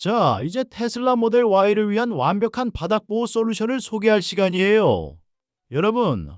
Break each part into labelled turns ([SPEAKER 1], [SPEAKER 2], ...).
[SPEAKER 1] 자, 이제 테슬라 모델 Y를 위한 완벽한 바닥 보호 솔루션을 소개할 시간이에요. 여러분,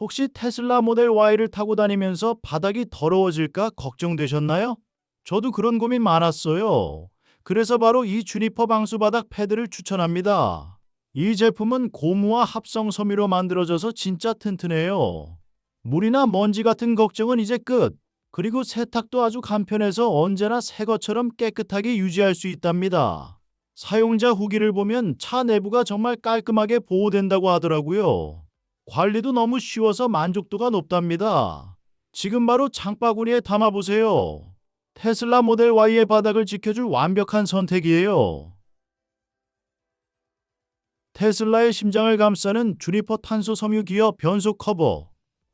[SPEAKER 1] 혹시 테슬라 모델 Y를 타고 다니면서 바닥이 더러워질까 걱정되셨나요? 저도 그런 고민 많았어요. 그래서 바로 이 주니퍼 방수 바닥 패드를 추천합니다. 이 제품은 고무와 합성 섬유로 만들어져서 진짜 튼튼해요. 물이나 먼지 같은 걱정은 이제 끝. 그리고 세탁도 아주 간편해서 언제나 새 것처럼 깨끗하게 유지할 수 있답니다. 사용자 후기를 보면 차 내부가 정말 깔끔하게 보호된다고 하더라고요. 관리도 너무 쉬워서 만족도가 높답니다. 지금 바로 장바구니에 담아보세요. 테슬라 모델 Y의 바닥을 지켜줄 완벽한 선택이에요. 테슬라의 심장을 감싸는 주니퍼 탄소 섬유 기어 변속 커버.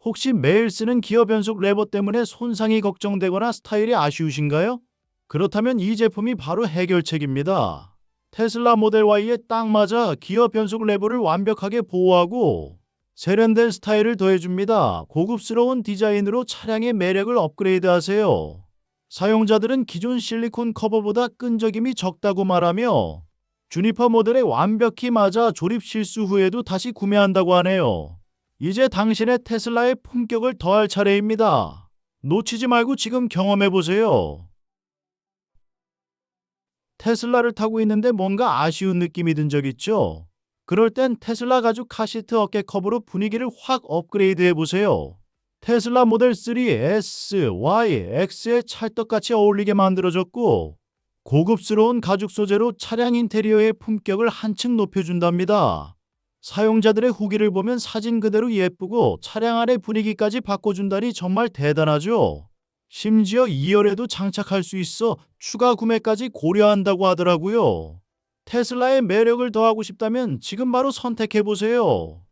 [SPEAKER 1] 혹시 매일 쓰는 기어 변속 레버 때문에 손상이 걱정되거나 스타일이 아쉬우신가요? 그렇다면 이 제품이 바로 해결책입니다. 테슬라 모델 Y에 딱 맞아 기어 변속 레버를 완벽하게 보호하고 세련된 스타일을 더해줍니다. 고급스러운 디자인으로 차량의 매력을 업그레이드하세요. 사용자들은 기존 실리콘 커버보다 끈적임이 적다고 말하며 주니퍼 모델에 완벽히 맞아 조립 실수 후에도 다시 구매한다고 하네요. 이제 당신의 테슬라의 품격을 더할 차례입니다. 놓치지 말고 지금 경험해 보세요. 테슬라를 타고 있는데 뭔가 아쉬운 느낌이 든 적 있죠? 그럴 땐 테슬라 가죽 카시트 어깨 커버로 분위기를 확 업그레이드 해 보세요. 테슬라 모델 3 S, Y, X에 찰떡같이 어울리게 만들어졌고 고급스러운 가죽 소재로 차량 인테리어의 품격을 한층 높여준답니다. 사용자들의 후기를 보면 사진 그대로 예쁘고 차량 안의 분위기까지 바꿔준다니 정말 대단하죠. 심지어 2열에도 장착할 수 있어 추가 구매까지 고려한다고 하더라고요. 테슬라의 매력을 더하고 싶다면 지금 바로 선택해보세요.